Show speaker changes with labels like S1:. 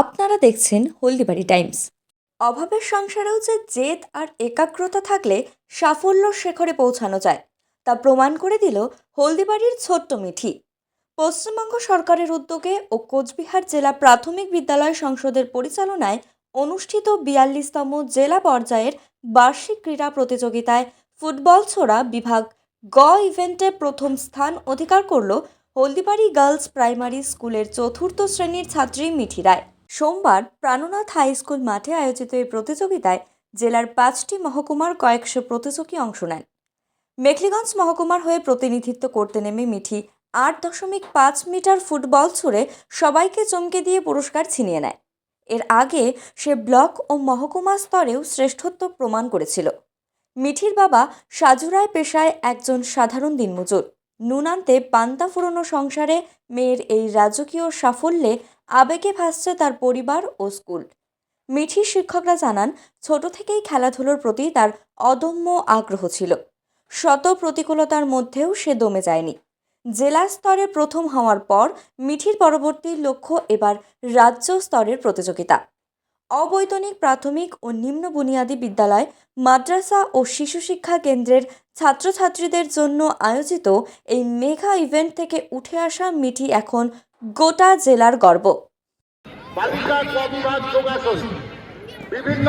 S1: আপনারা দেখছেন হলদিবাড়ি টাইমস। অভাবের সংসারেও যে জেদ আর একাগ্রতা থাকলে সাফল্য শেখরে পৌঁছানো যায়, তা প্রমাণ করে দিল হলদিবাড়ির ছোট্ট মিঠি। পশ্চিমবঙ্গ সরকারের উদ্যোগে ও কোচবিহার জেলা প্রাথমিক বিদ্যালয় সংসদের পরিচালনায় অনুষ্ঠিত বিয়াল্লিশতম জেলা পর্যায়ের বার্ষিক ক্রীড়া প্রতিযোগিতায় ফুটবল ছোড়া বিভাগ গ ইভেন্টে প্রথম স্থান অধিকার করল হলদিবাড়ি গার্লস প্রাইমারি স্কুলের চতুর্থ শ্রেণির ছাত্রী মিঠি রায়। সোমবার প্রাণনাথ হাই স্কুল মাঠে আয়োজিত এই প্রতিযোগিতায় জেলার পাঁচটি মহকুমার কয়েকশো প্রতিযোগী অংশ নেন। মেখলিগঞ্জ মহকুমার হয়ে প্রতিনিধিত্ব করতে নেমে মিঠি আট দশমিক পাঁচ মিটার ফুটবল ছুড়ে সবাইকে চমকে দিয়ে পুরস্কার ছিনিয়ে নেয়। এর আগে সে ব্লক ও মহকুমা স্তরেও শ্রেষ্ঠত্ব প্রমাণ করেছিল। মিঠির বাবা সাজুরায় পেশায় একজন সাধারণ দিনমজুর। নুন আনতে পান্তা ফুরনো সংসারে মেয়ের এই রাজকীয় সাফল্যে আবেগে ভাসছে তার পরিবার ও স্কুল। মিঠির শিক্ষকরা জানান, ছোট থেকেই খেলাধুলোর প্রতি তার অদম্য আগ্রহ ছিল। শত প্রতিকূলতার মধ্যেও সে দমে যায়নি। জেলা স্তরে প্রথম হওয়ার পর মিঠির পরবর্তী লক্ষ্য এবার রাজ্য স্তরের প্রতিযোগিতা। অবৈতনিক, প্রাথমিক ও নিম্ন বুনিয়াদী বিদ্যালয়, মাদ্রাসা ও শিশু শিক্ষা কেন্দ্রের ছাত্রছাত্রীদের জন্য আয়োজিত এই মেঘা ইভেন্ট থেকে উঠে আসা মিঠি এখন গোটা জেলার গর্ব।
S2: বিভিন্ন